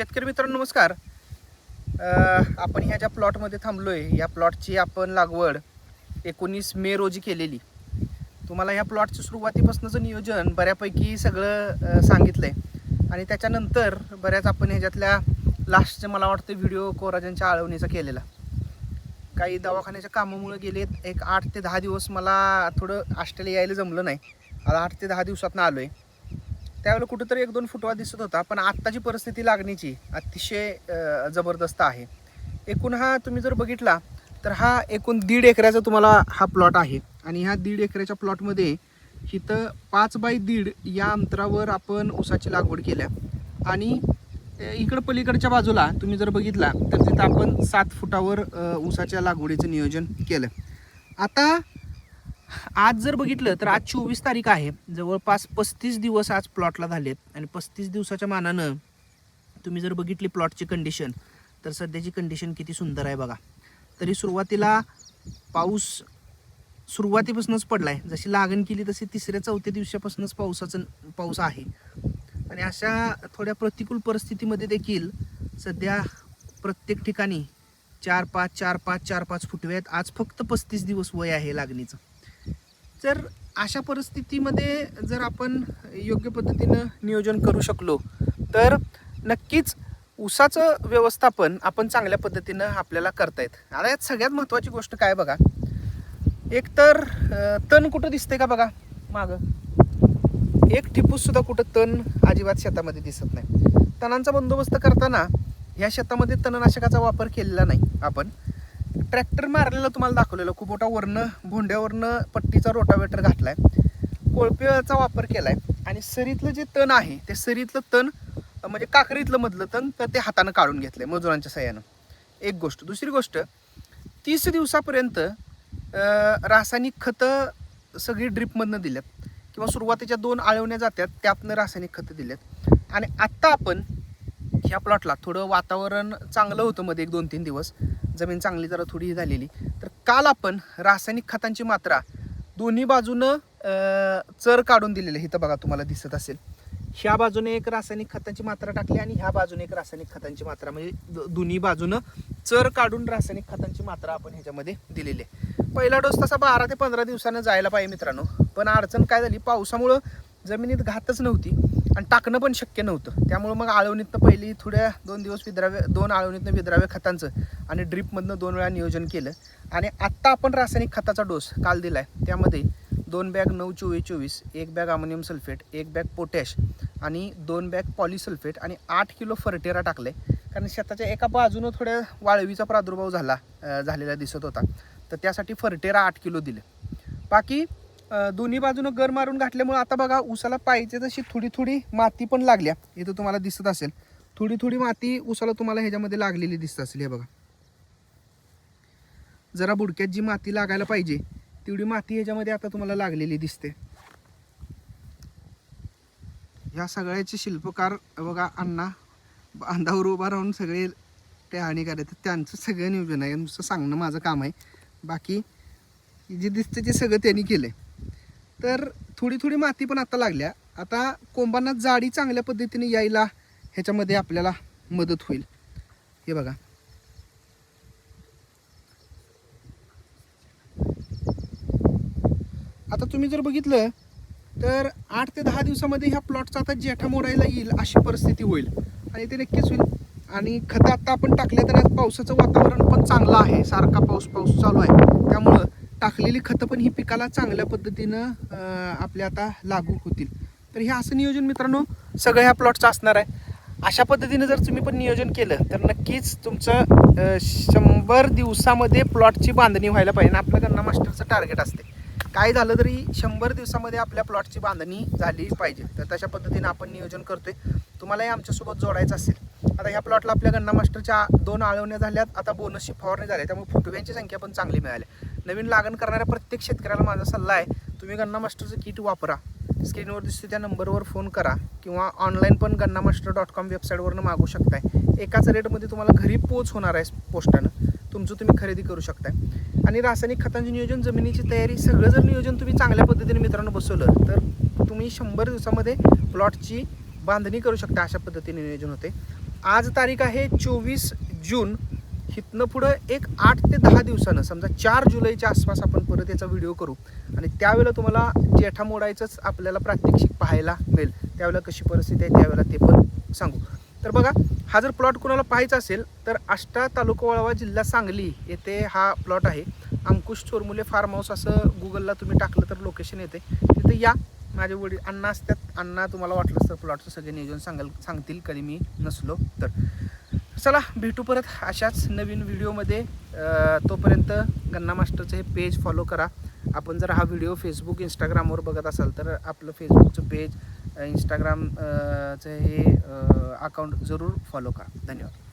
शेतकरी मित्रांनो नमस्कार. आपण ह्या ज्या प्लॉटमध्ये थांबलो आहे या प्लॉटची आपण लागवड एकोणीस मे रोजी केलेली. तुम्हाला ह्या प्लॉटचं सुरुवातीपासूनचं नियोजन बऱ्यापैकी सगळं सांगितलं आहे आणि त्याच्यानंतर बऱ्याच आपण ह्याच्यातल्या लास्टचे मला वाटतं व्हिडिओ कोराजांच्या आळवणीचा केलेला. काही दवाखान्याच्या कामामुळे गेलेत. एक आठ ते दहा दिवस मला थोडं आष्टेला यायला जमलं नाही. आता आठ ते दहा दिवसातनं आलो आहे त्यावेळेला कुठंतरी एक दोन फुटवा दिसत होता पण आत्ताची परिस्थिती लागण्याची अतिशय जबरदस्त आहे. एकूण हा तुम्ही जर बघितला तर हा एकूण दीड एकराचा तुम्हाला हा प्लॉट आहे. आणि ह्या दीड एकराच्या प्लॉटमध्ये इथं पाच बाय दीड या अंतरावर आपण ऊसाची लागवड केल्या. आणि इकडं पलीकडच्या बाजूला तुम्ही जर बघितला तर तिथं आपण सात फुटावर ऊसाच्या लागवडीचं नियोजन केलं. आता आज जर बघितलं तर आज चोवीस तारीख आहे. जवळपास पस्तीस दिवस आज प्लॉटला झालेत. आणि पस्तीस दिवसाच्या मानानं तुम्ही जर बघितली प्लॉटची कंडिशन तर सध्याची कंडिशन किती सुंदर आहे बघा. तरी सुरुवातीला पाऊस सुरुवातीपासूनच पडला आहे जशी लागण केली तशी तिसऱ्या चौथ्या दिवसापासूनच पावसाचं पाऊस आहे. आणि अशा थोड्या प्रतिकूल परिस्थितीमध्ये देखील सध्या प्रत्येक ठिकाणी चार पाच चार पाच चार पाच फुटवे आहेत. आज फक्त पस्तीस दिवस वय आहे लागणीचं. तर अशा परिस्थितीमध्ये जर आपण योग्य पद्धतीनं नियोजन करू शकलो तर नक्कीच ऊसाचं व्यवस्थापन आपण चांगल्या पद्धतीनं आपल्याला करता येत आता यात सगळ्यात महत्त्वाची गोष्ट काय बघा? एक तर तण कुठं दिसतंय का बघा? मागं. एक ठिपूससुद्धा कुठं तण अजिबात शेतामध्ये दिसत नाही. तणांचा बंदोबस्त करताना ह्या शेतामध्ये तणनाशकाचा वापर केलेला नाही आपण. ट्रॅक्टर मारलेलं तुम्हाला दाखवलेलं. खूप मोठा वरनं भोंड्यावरनं पट्टीचा रोटावेटर घातलाय. कोळपेचा वापर केलाय. आणि सरीतलं जे तण आहे ते सरीतलं तण म्हणजे काकरीतलं मधलं तण तर ते हातानं काढून घेतलंय मजुरांच्या सहाय्यानं एक गोष्ट. दुसरी गोष्ट तीस दिवसापर्यंत रासायनिक खतं सगळी ड्रिपमधनं दिल्यात. किंवा सुरुवातीच्या दोन आळवण्या जात्यात त्यातनं रासायनिक खतं दिल्यात. आणि आत्ता आपण ह्या प्लॉटला थोडं वातावरण चांगलं होतं मध्ये एक दोन तीन दिवस. जमीन चांगली जरा थोडी झालेली. तर काल आपण रासायनिक खतांची मात्रा दोन्ही बाजूनं चर काढून दिलेलं आहे. इथं बघा तुम्हाला दिसत असेल. ह्या बाजूने एक रासायनिक खतांची मात्रा टाकली आणि ह्या बाजूने एक रासायनिक खतांची मात्रा. म्हणजे दोन्ही बाजूनं चर काढून रासायनिक खतांची मात्रा आपण ह्याच्यामध्ये दिलेली आहे. पहिला डोस तसा बारा ते पंधरा दिवसानं जायला पाहिजे मित्रांनो. पण अडचण काय झाली? पावसामुळं जमिनीत घातच नव्हती. आणि टाकणं पण शक्य नव्हतं. त्यामुळं मग आळवणीतनं पहिली थोड्या दोन दिवस विद्राव्य दोन आळवणीतनं विद्राव्य खतांचं आणि ड्रीपमधनं दोन वेळा नियोजन केलं. आणि आत्ता आपण रासायनिक खताचा डोस काल दिला आहे त्यामध्ये दोन बॅग नऊ चोवीस चोवीस एक बॅग अमोनियम सल्फेट एक बॅग पोटॅश आणि दोन बॅग पॉलिसल्फेट आणि आठ किलो फर्टेरा टाकले कारण शेताच्या एका बाजूनं थोड्या वाळवीचा प्रादुर्भाव झाला झालेला दिसत होता. तर त्यासाठी फर्टेरा आठ किलो दिले. बाकी दोन्ही बाजूनं गर मारून घातल्यामुळे आता बघा उसाला पाहिजे तशी थोडी थोडी माती पण लागल्या. इथं तुम्हाला दिसत असेल. थोडी थोडी माती उसाला तुम्हाला ह्याच्यामध्ये लागलेली दिसत असेल. हे बघा. जरा बुडक्यात जी माती लागायला पाहिजे तेवढी माती ह्याच्यामध्ये आता तुम्हाला लागलेली दिसते. ह्या सगळ्याचे शिल्पकार बघा अण्णा बांधावर उभा राहून सगळे ते हानी करायचं त्यांचं सगळं नियोजन आहे. नुसतं सांगणं माझं काम आहे. बाकी जे दिसतं ते सगळं त्यांनी केलं आहे तर थोडी थोडी माती पण आता लागल्या. आता कोंबांना जाडी चांगल्या पद्धतीने यायला ह्याच्यामध्ये आपल्याला मदत होईल. हे बघा. आता तुम्ही जर बघितलं तर आठ ते दहा दिवसामध्ये ह्या प्लॉटचा आता जेठा मोडायला येईल अशी परिस्थिती होईल. आणि ते नक्कीच होईल. आणि खतं आत्ता आपण टाकले तर आज पावसाचं वातावरण पण चांगलं आहे. सारखा पाऊस पाऊस चालू आहे. त्यामुळं टाकलेली खतं पण ही पिकाला चांगल्या पद्धतीनं आपल्या आता लागू होतील. तर हे असं नियोजन मित्रांनो सगळं ह्या प्लॉटचं असणार आहे. अशा पद्धतीनं जर तुम्ही पण नियोजन केलं तर नक्कीच तुमचं शंभर दिवसामध्ये प्लॉटची बांधणी व्हायला पाहिजे आणि आपल्या गन्ना मास्टरचं टार्गेट असते. काय झालं तरी शंभर दिवसामध्ये आपल्या प्लॉटची बांधणी झाली पाहिजे. तर तशा पद्धतीनं आपण नियोजन करतोय. तुम्हालाही आमच्यासोबत जोडायचं असेल. आता ह्या प्लॉटला आपल्या गन्ना मास्टरच्या दोन आळवण्या झाल्यात. आता बोनसची फवारणी झाली त्यामुळे फुटव्यांची संख्या पण चांगली मिळाली नवीन लागण करणाऱ्या प्रत्येक शेतकऱ्याला माझा सल्ला आहे तुम्ही गन्ना मास्टरचं किट वापरा. स्क्रीनवर दिसतो त्या नंबरवर फोन करा किंवा ऑनलाईन पण गन्ना मास्टर डॉट कॉम वेबसाईटवरनं मागू शकताय. एकाच रेटमध्ये तुम्हाला घरी पोच होणार आहे पोस्टानं. तुमचं तुम्ही खरेदी करू शकताय. आणि रासायनिक खतांचे नियोजन जमिनीची तयारी सगळं जर नियोजन तुम्ही चांगल्या पद्धतीने मित्रांनो बसवलं तर तुम्ही शंभर दिवसामध्ये प्लॉटची बांधणी करू शकता अशा पद्धतीने नियोजन होते. आज तारीख आहे चोवीस जून इथनं पुढं एक आठ ते दहा दिवसानं समजा चार जुलैच्या आसपास आपण परत याचा व्हिडिओ करू. आणि त्यावेळेला तुम्हाला जेठा मोडायचंच आपल्याला प्रात्यक्षिक पाहायला मिळेल. त्यावेळेला कशी परिस्थिती आहे त्यावेळेला ते पण सांगू. तर बघा हा जर प्लॉट कोणाला पाहायचा असेल तर आष्टा तालुका वळवा जिल्हा सांगली येथे हा प्लॉट आहे. अंकुश चोरमुले फार्म हाऊस असं गुगलला तुम्ही टाकलं तर लोकेशन येते. तिथे या. माझे वडील अण्णा असतात. अण्णा तुम्हाला वाटलं तर प्लॉटचं सगळे नियोजन सांगाल सांगतील कधी मी नसलो तर. चला भेटू परत अशाच नवीन व्हिडिओमध्ये. तोपर्यंत गन्ना मास्टरचं हे पेज फॉलो करा. आपण जर हा व्हिडिओ फेसबुक इंस्टाग्रामवर बघत असाल तर आपलं फेसबुकचं पेज इंस्टाग्रामचं हे अकाउंट जरूर फॉलो करा. धन्यवाद.